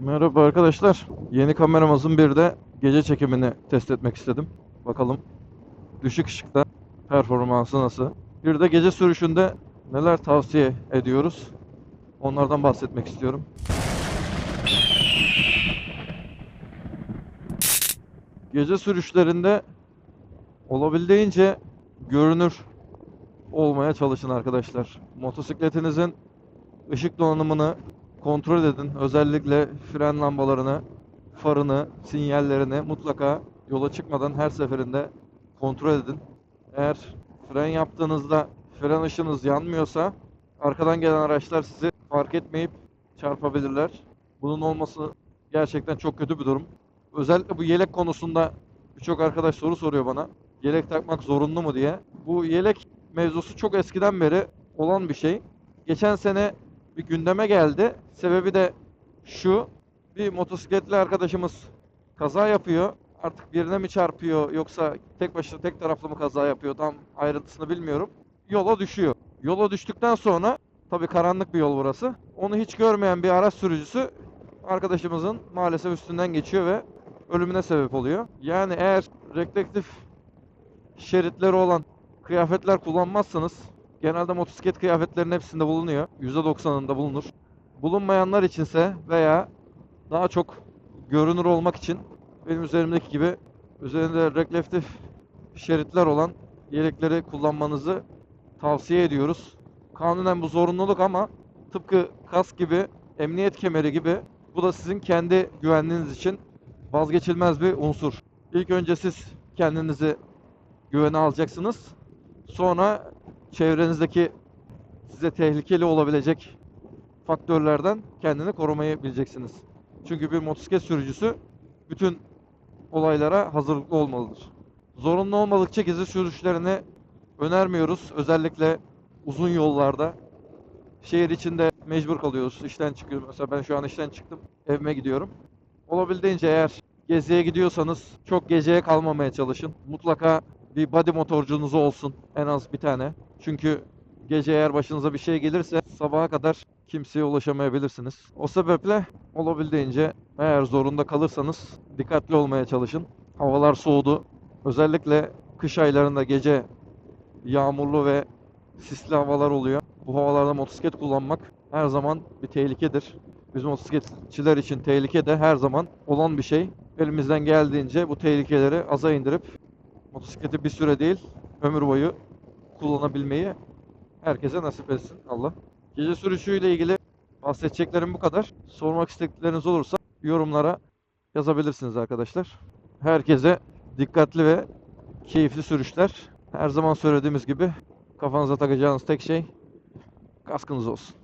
Merhaba arkadaşlar. Yeni kameramızın bir de gece çekimini test etmek istedim. Bakalım düşük ışıkta performansı nasıl? Bir de gece sürüşünde neler tavsiye ediyoruz? Onlardan bahsetmek istiyorum. Gece sürüşlerinde olabildiğince görünür olmaya çalışın arkadaşlar. Motosikletinizin ışık donanımını kontrol edin. Özellikle fren lambalarını, farını, sinyallerini mutlaka yola çıkmadan her seferinde kontrol edin. Eğer fren yaptığınızda fren ışığınız yanmıyorsa arkadan gelen araçlar sizi fark etmeyip çarpabilirler. Bunun olması gerçekten çok kötü bir durum. Özellikle bu yelek konusunda birçok arkadaş soru soruyor bana. Yelek takmak zorunlu mu diye. Bu yelek mevzusu çok eskiden beri olan bir şey. Geçen sene bir gündeme geldi. Sebebi de şu. Bir motosikletli arkadaşımız kaza yapıyor. Artık birine mi çarpıyor yoksa tek başına tek taraflı mı kaza yapıyor tam ayrıntısını bilmiyorum. Yola düşüyor. Yola düştükten sonra tabii karanlık bir yol burası. Onu hiç görmeyen bir araç sürücüsü arkadaşımızın maalesef üstünden geçiyor ve ölümüne sebep oluyor. Yani eğer reflektif şeritleri olan kıyafetler kullanmazsanız genelde motosiklet kıyafetlerinin hepsinde bulunuyor. %90'ında bulunur. Bulunmayanlar içinse veya daha çok görünür olmak için benim üzerimdeki gibi üzerinde reflektif şeritler olan yelekleri kullanmanızı tavsiye ediyoruz. Kanunen bu zorunluluk ama tıpkı kask gibi, emniyet kemeri gibi bu da sizin kendi güvenliğiniz için vazgeçilmez bir unsur. İlk önce siz kendinizi güvene alacaksınız. Sonra çevrenizdeki size tehlikeli olabilecek faktörlerden kendini korumayı bileceksiniz. Çünkü bir motosiklet sürücüsü bütün olaylara hazırlıklı olmalıdır. Zorunlu olmadıkça gezi sürüşlerini önermiyoruz. Özellikle uzun yollarda. Şehir içinde mecbur kalıyoruz. İşten çıkıyoruz. Mesela ben şu an işten çıktım. Evime gidiyorum. Olabildiğince eğer geziye gidiyorsanız çok geceye kalmamaya çalışın. Mutlaka bir body motorcunuz olsun. En az bir tane. Çünkü gece eğer başınıza bir şey gelirse sabaha kadar kimseye ulaşamayabilirsiniz. O sebeple olabildiğince eğer zorunda kalırsanız dikkatli olmaya çalışın. Havalar soğudu. Özellikle kış aylarında gece yağmurlu ve sisli havalar oluyor. Bu havalarda motosiklet kullanmak her zaman bir tehlikedir. Biz motosikletçiler için tehlike de her zaman olan bir şey. Elimizden geldiğince bu tehlikeleri aza indirip motosikleti bir süre değil ömür boyu kullanabilmeyi herkese nasip etsin Allah. Gece sürüşüyle ilgili bahsedeceklerim bu kadar. Sormak istedikleriniz olursa yorumlara yazabilirsiniz arkadaşlar. Herkese dikkatli ve keyifli sürüşler. Her zaman söylediğimiz gibi kafanıza takacağınız tek şey kaskınız olsun.